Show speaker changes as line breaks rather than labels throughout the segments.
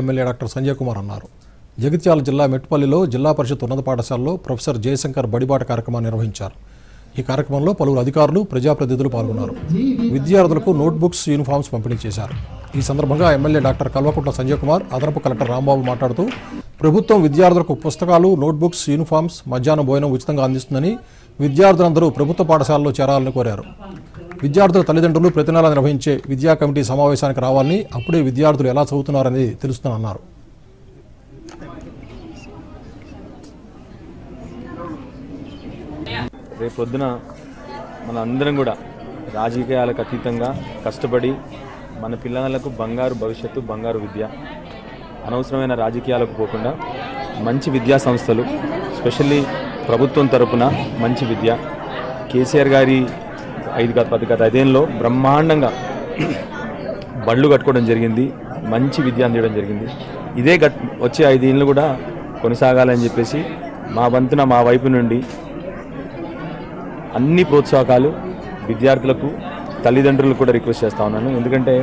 MLA doctor Sanjay Kumar అన్నారు జగిత్యాల జిల్లా మెట్టుపల్లిలో జిల్లా పరిషత్ ఉన్నత పాఠశాలలో ప్రొఫెసర్ జయశంకర్ బడిబాట కార్యక్రమాన్ని నిర్వహించారు ఈ కార్యక్రమంలో పలువురు అధికారులు ప్రజాప్రతినిధులు పాల్గొన్నారు విద్యార్థులకు నోట్బుక్స్ యూనిఫామ్స్ పంపిణీ చేశారు ఈ సందర్భంగా ఎమ్మెల్యే డాక్టర్ కల్వకుంట్ల సంజయ్ కుమార్ అదనపు కలెక్టర్ రాంబాబు మాట్లాడుతూ ప్రభుత్వం విద్యార్థులకు పుస్తకాలు నోట్బుక్స్ యూనిఫామ్స్ మధ్యాహ్నం భోజనం ఉచితంగా అందిస్తుందని విద్యార్థులందరూ ప్రభుత్వ పాఠశాలలో చేరాలని కోరారు విద్యార్థుల తల్లిదండ్రులు ప్రతి నిర్వహించే విద్యా కమిటీ సమావేశానికి రావాలని అప్పుడే విద్యార్థులు ఎలా చదువుతున్నారనేది తెలుస్తున్నారు
రేపొద్దున మన అందరం కూడా రాజకీయాలకు అతీతంగా కష్టపడి మన పిల్లలకు బంగారు భవిష్యత్తు బంగారు విద్య అనవసరమైన రాజకీయాలకు పోకుండా మంచి విద్యా సంస్థలు స్పెషల్లీ ప్రభుత్వం తరపున మంచి విద్య కేసీఆర్ గారి ఐదు గత పది గత ఐదేళ్ళలో బ్రహ్మాండంగా బళ్ళు కట్టుకోవడం జరిగింది మంచి విద్య అందించడం జరిగింది ఇదే గట్ వచ్చే ఐదేళ్ళు కూడా కొనసాగాలని చెప్పేసి మా వంతున మా వైపు నుండి అన్ని ప్రోత్సాహకాలు విద్యార్థులకు తల్లిదండ్రులకు కూడా రిక్వెస్ట్ చేస్తూ ఉన్నాను ఎందుకంటే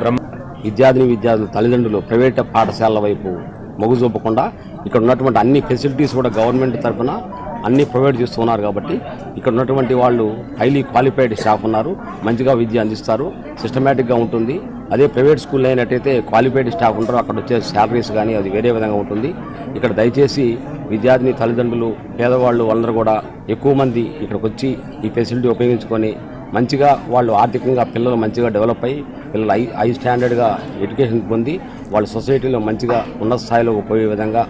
బ్రహ్మ
విద్యార్థులు విద్యార్థులు తల్లిదండ్రులు ప్రైవేట్ పాఠశాలల వైపు మొగ్గు చూపకుండా ఇక్కడ ఉన్నటువంటి అన్ని ఫెసిలిటీస్ కూడా గవర్నమెంట్ తరఫున అన్ని ప్రొవైడ్ చేస్తున్నారు కాబట్టి ఇక్కడ ఉన్నటువంటి వాళ్ళు హైలీ క్వాలిఫైడ్ స్టాఫ్ ఉన్నారు మంచిగా విద్య అందిస్తారు సిస్టమేటిక్గా ఉంటుంది అదే ప్రైవేట్ స్కూల్ అయినట్టయితే క్వాలిఫైడ్ స్టాఫ్ ఉంటారు అక్కడ వచ్చే శాలరీస్ కానీ అది వేరే విధంగా ఉంటుంది ఇక్కడ దయచేసి విద్యార్థిని తల్లిదండ్రులు పేదవాళ్ళు వాళ్ళందరూ కూడా ఎక్కువ మంది ఇక్కడికి వచ్చి ఈ ఫెసిలిటీ ఉపయోగించుకొని మంచిగా వాళ్ళు ఆర్థికంగా పిల్లలు మంచిగా డెవలప్ అయ్యి పిల్లలు హై హై స్టాండర్డ్గా ఎడ్యుకేషన్ పొంది వాళ్ళ సొసైటీలో మంచిగా ఉన్నత స్థాయిలో పోయే విధంగా